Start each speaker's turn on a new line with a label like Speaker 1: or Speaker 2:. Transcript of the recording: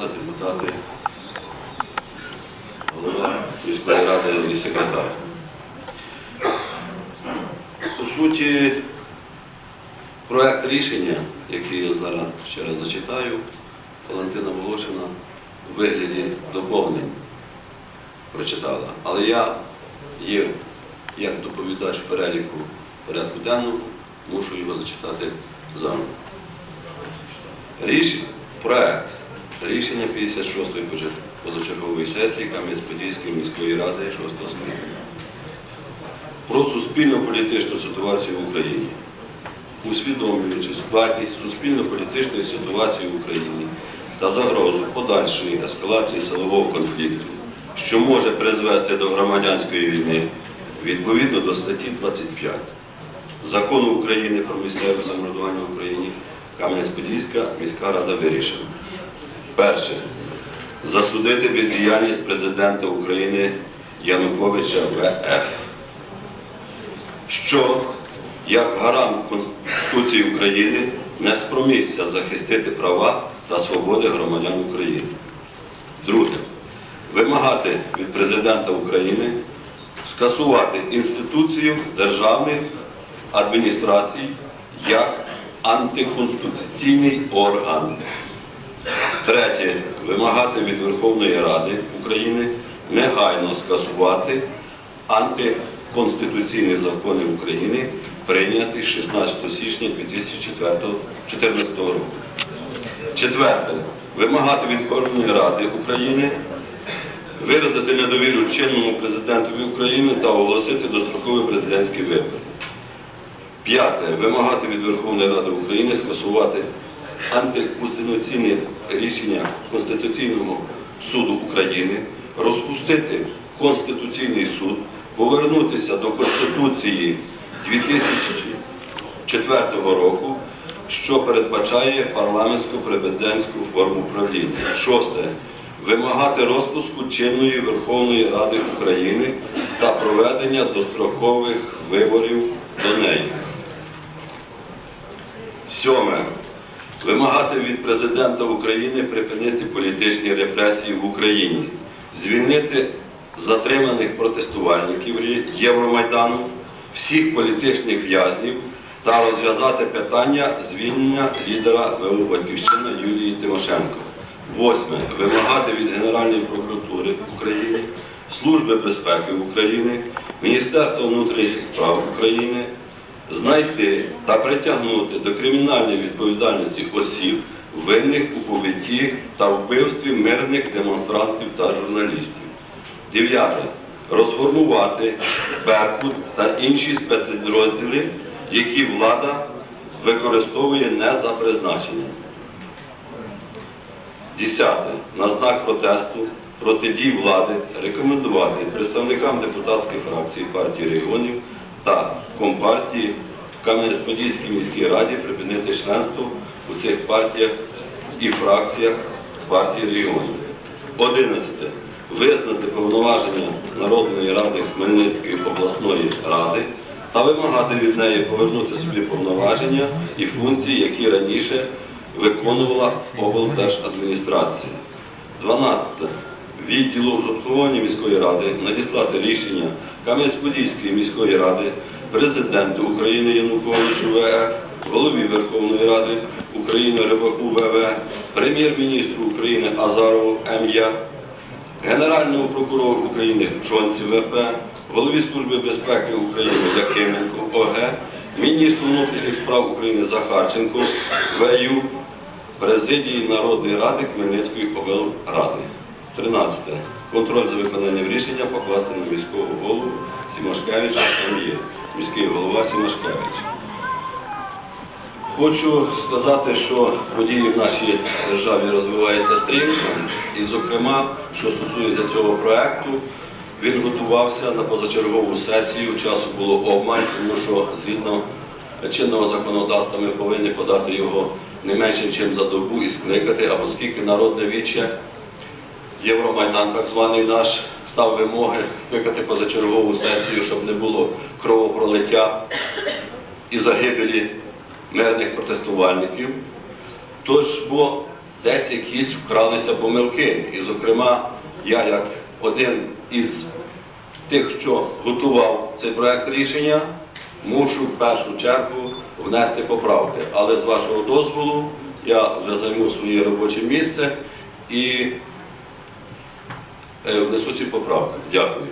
Speaker 1: рада, депутати, голова міської ради і секретар. По суті, проект рішення, який я зараз ще раз зачитаю, Валентина Волошина у вигляді доповнень прочитала. Але я є як доповідач в переліку порядку денному, мушу його зачитати заново. Рішення, проект рішення 56-ї поза- позачергової сесії Кам'янець-Подільської міської ради 6 скликання про суспільно-політичну ситуацію в Україні, усвідомлюючи складність суспільно-політичної ситуації в Україні та загрозу подальшої ескалації силового конфлікту, що може призвести до громадянської війни відповідно до статті 25 Закону України про місцеве самоврядування в Україні Кам'янець-Подільська міська рада вирішила. Перше. Засудити бездіяльність президента України Януковича ВФ, що як гарант Конституції України не спромігся захистити права та свободи громадян України. Друге. Вимагати від президента України скасувати інституцію державних адміністрацій як антиконституційний орган. Третє. Вимагати від Верховної Ради України негайно скасувати антиконституційні закони України, прийняті 16 січня 2014 року. Четверте. Вимагати від Верховної Ради України виразити недовіру чинному президентові України та оголосити дострокові президентські вибори. П'яте. Вимагати від Верховної Ради України скасувати антиконституційне рішення Конституційного суду України, розпустити Конституційний суд, повернутися до Конституції 2004 року, що передбачає парламентсько-президентську форму правління. Шосте. Вимагати розпуску чинної Верховної Ради України та проведення дострокових виборів до неї. Сьоме. Вимагати від президента України припинити політичні репресії в Україні, звільнити затриманих протестувальників Євромайдану, всіх політичних в'язнів та розв'язати питання звільнення лідера ВУ Батьківщина Юлії Тимошенко. Восьме. Вимагати від Генеральної прокуратури України, Служби безпеки України, Міністерства внутрішніх справ України знайти та притягнути до кримінальної відповідальності осіб, винних у побитті та вбивстві мирних демонстрантів та журналістів. Дев'яте. Розформувати Беркут та інші спецпідрозділи, які влада використовує не за призначенням. Десяте. На знак протесту проти дій влади рекомендувати представникам депутатських фракцій партії регіонів та Компартії в Кам'янець-Подільській міській раді припинити членство у цих партіях і фракціях партії регіонів. Одинадцяте. Визнати повноваження Народної ради Хмельницької обласної ради та вимагати від неї повернути собі повноваження і функції, які раніше виконувала облдержадміністрація. 12. Відділу обслуговування міської ради надіслати рішення Кам'янець-Подільської міської ради, президенту України Януковичу ВФ, голові Верховної Ради України Рибаку ВВ, прем'єр-міністру України Азарову М'Я, Генеральному прокурору України Чонці ВП, голові Служби безпеки України Якименко ОГ, міністру внутрішніх справ України Захарченко ВЮ, президії Народної ради Хмельницької облради. 13. Контроль за виконанням рішення покласти на міського голову Сімашкевича МЄ, міський голова Сімашкевич. Хочу сказати, що події в нашій державі розвиваються стрімко, і, зокрема, що стосується цього проекту, він готувався на позачергову сесію. Часу було обмаль, тому що згідно чинного законодавства ми повинні подати його не менше, ніж за добу і скликати, а оскільки народне віче, Євромайдан, так званий наш, став вимоги скликати позачергову сесію, щоб не було кровопролиття і загибелі мирних протестувальників. Тож, бо десь якісь вкралися помилки. І, зокрема, я як один із тих, що готував цей проект рішення, мушу в першу чергу внести поправки. Але з вашого дозволу я вже займу своє робоче місце і внесу ці поправки. Дякую.